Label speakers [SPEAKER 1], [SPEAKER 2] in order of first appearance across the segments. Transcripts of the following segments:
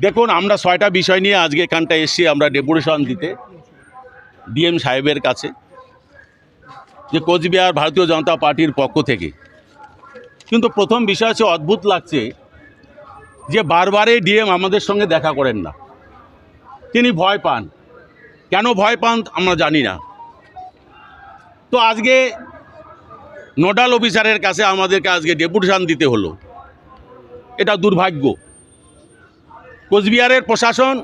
[SPEAKER 1] দেখুন, আমরা ছয়টা বিষয় নিয়ে আজকে এখানটা এসেছি, আমরা ডেপুটেশন দিতে, ডিএম সাহেবের কাছে, যে কোচবিহার ভারতীয় জনতা পার্টির পক্ষ থেকে। কিন্তু প্রথম বিষয় হচ্ছে, অদ্ভুত লাগছে যে বারবারে ডিএম আমাদের সঙ্গে দেখা করেন না। তিনি ভয় পান। কেন ভয় পান, আমরা জানি না। তো আজকে নোডাল অফিসারের কাছে আমাদেরকে আজকে ডেপুটেশন দিতে হলো। এটা দুর্ভাগ্য। কোচবিহারের প্রশাসন,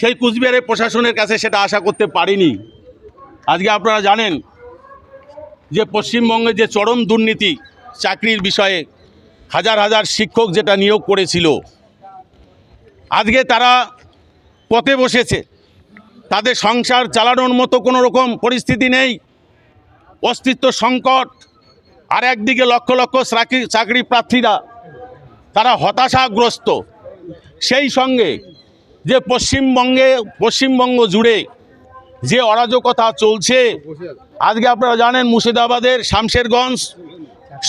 [SPEAKER 1] সেই কোচবিহারের প্রশাসনের কাছে সেটা আশা করতে পারিনি। আজকে আপনারা জানেন যে পশ্চিমবঙ্গে যে চরম দুর্নীতি চাকরির বিষয়ে হাজার হাজার শিক্ষক যেটা নিয়োগ করেছিল, আজকে তারা পথে বসেছে। তাদের সংসার চালানোর মতো কোনো রকম পরিস্থিতি নেই, অস্তিত্ব সংকট, আর একদিকে লক্ষ লক্ষ চাকরি চাকরি প্রার্থীরা, তারা হতাশাগ্রস্ত। সেই সঙ্গে যে পশ্চিমবঙ্গে, পশ্চিমবঙ্গ জুড়ে যে অরাজকতা চলছে, আজকে আপনারা জানেন মুর্শিদাবাদের শামশেরগঞ্জ,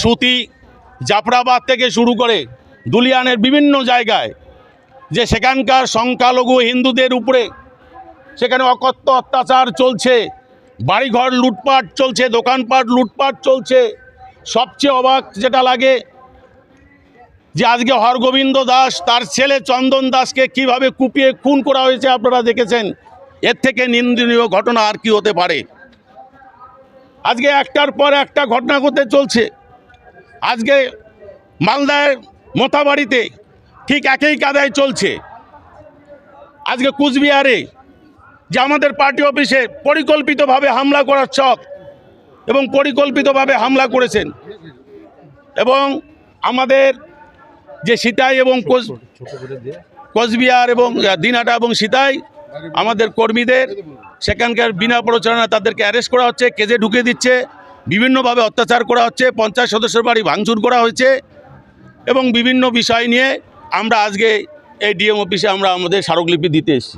[SPEAKER 1] সুতি, জাফরাবাদ থেকে শুরু করে দুলিয়ানের বিভিন্ন জায়গায় যে সেখানকার সংখ্যালঘু হিন্দুদের উপরে সেখানে অকথ্য অত্যাচার চলছে, বাড়িঘর লুটপাট চলছে, দোকানপাট লুটপাট চলছে। সবচেয়ে অবাক যেটা লাগে যে আজকে হরগোবিন্দ দাস তার ছেলে চন্দন দাসকে কীভাবে কুপিয়ে খুন করা হয়েছে আপনারা দেখেছেন? এর থেকে নিন্দনীয় ঘটনা আর কি হতে পারে? আজকে একটার পর একটা ঘটনা ঘটতে চলছে। আজকে মালদায় মোথাবাড়িতে ঠিক একই কাদায় চলছে। আজকে কুচবিহারে যে আমাদের পার্টি অফিসে পরিকল্পিতভাবে হামলা করার ছক এবং পরিকল্পিতভাবে হামলা করেছেন এবং আমাদের যে সিতাই এবং কোচ- কোচবিহার এবং দিনহাটা এবং সিতাই আমাদের কর্মীদের সেখানকার বিনা প্রচারণা তাদেরকে অ্যারেস্ট করা হচ্ছে কেজে ঢুকে দিচ্ছে বিভিন্নভাবে অত্যাচার করা হচ্ছে পঞ্চাশ সদস্যের বাড়ি ভাঙচুর করা হয়েছে এবং বিভিন্ন বিষয় নিয়ে আমরা আজকে এই ডিএম অফিসে আমরা আমাদের স্মারকলিপি দিতে এসেছি।